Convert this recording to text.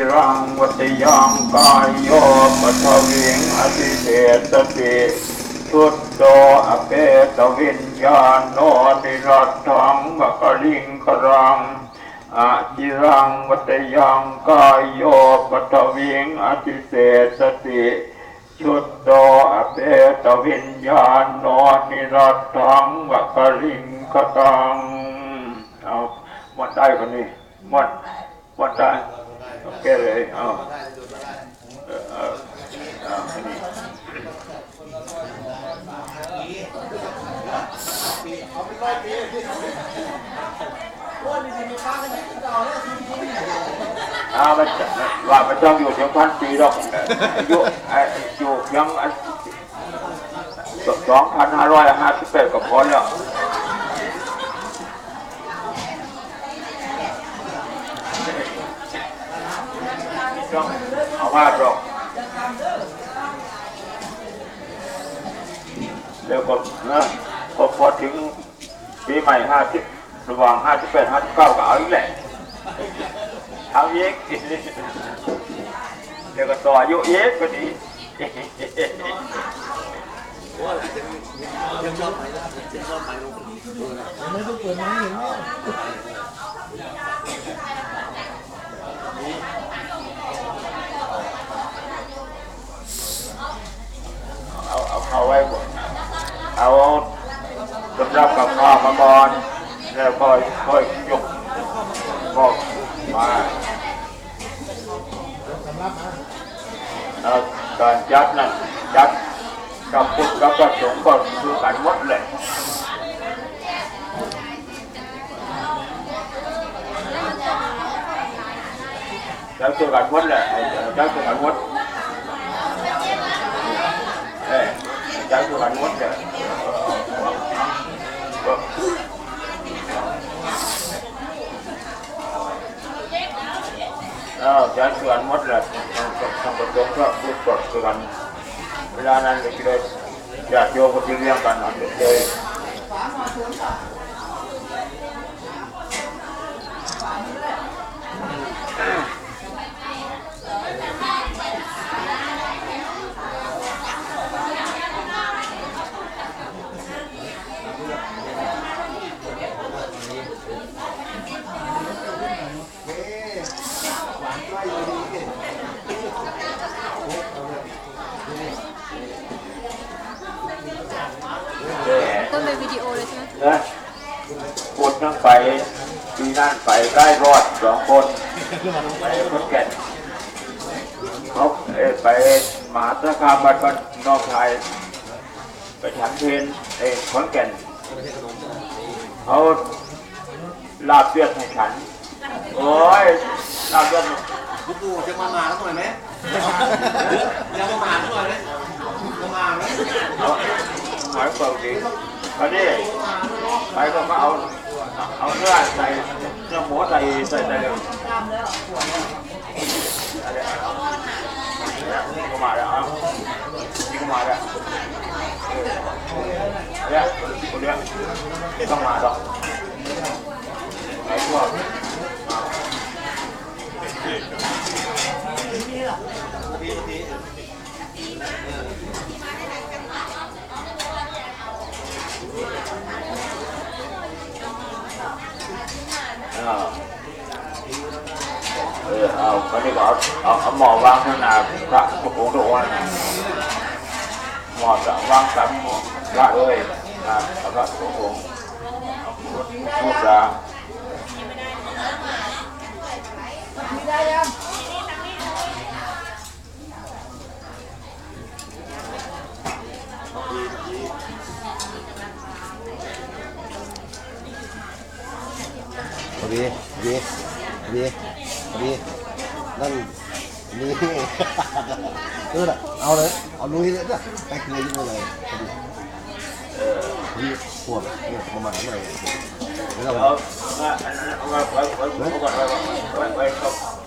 จิรังวัตยังกายโยปัทวิงอธิเศสติชุดโตอเปตวิญญาณโนนิรัตถังมะกะลิงกรังอาจิรังวัตยังกายโยปัทวิงอธิเศสติชุดโตอเปตวิญญาณโนนิรัตถังมะกะลิงกรังเอาหมดได้คนนี้หมดหมดได้ โอเคเลยเอาเออเอาอันนี้อามันว่ามันต้องอยู่ถึงพันปีหรอกอายุอายุยังสองพันห้าร้อยห้าสิบแปดก็พอแล้วต้องเอามาหรอก เดี๋ยวก็นะพอพอถึงปีใหม่ห้าสิบระหว่างห้าสิบแปดห้าสิบเก้าก็เอาอีกแหละทำเยกเดี๋ยวก็ต่ออายุเยกก็ดียังชอบไปนะยังชอบไปลงไม่ต้องเปิดไม้เห็นไหมเอาเอาเขาไว้ก่อนเอา สำรับกับข้าวมาก่อนแล้วค่อยค่อยยกบอกมาสำรับมาเอาการจัดนั่นจัดกับพุทธกับพระสงฆ์ก็คือกันหมดเลยจัดคือกันหมดเลยจัดคือกันหมดเอ้ยจัดคือกันหมดเลย เออจัดคือกันหมดเลยทำประสงค์ก็พูดกดคือกันเวลานั้นก็จะได้ญากโยก็จะเรียงกันอันเดียวเลย ต้นเป็นวิดีโอเลยใช่ไหมนะพูดนั่งไปปีนั่นไปใกล้รอดสองคนไปคนแก่นเขาเอ่อไปมหาสารคามบ้านบ้านนอกไทยไปฉันเพนเอ้ขอนแก่นเขาลาบเลือดให้ฉัน โอ้ยลาบเลือดลูกปูจะมามาหน่อยไหมยังมามาหน่อยไหมมามาไหมเอาหายเปล่าดี ตอนนี้ไปก็มาเอาเอาเนื้อใส่เนื้อหมูใส่ใส่ใส่เลยนี่ก็มาแล้วนี่ก็มาแล้วเนี่ยคนเนี้ยต้องมาแล้วกไอ้พวกอ่า เออเอาคนนี้ก็เอาเอาเอาหมอวางข้างหน้า พระพระองค์ทุกองค์หมอจะวางสามพระเลยนะแล้วก็ทุกองค์พูดจาพอดีพอดีพอดีพอดีนั่นนี่ เออเอาเลย เอาลุยเลยนะไปเลยยิ่งเลยพอดีพอดีปวดเนี่ยประมาณนั้นเลยแล้วเอาเอาเอาไว้ไว้ไว้ก่อนไว้ไว้ไว้ไว้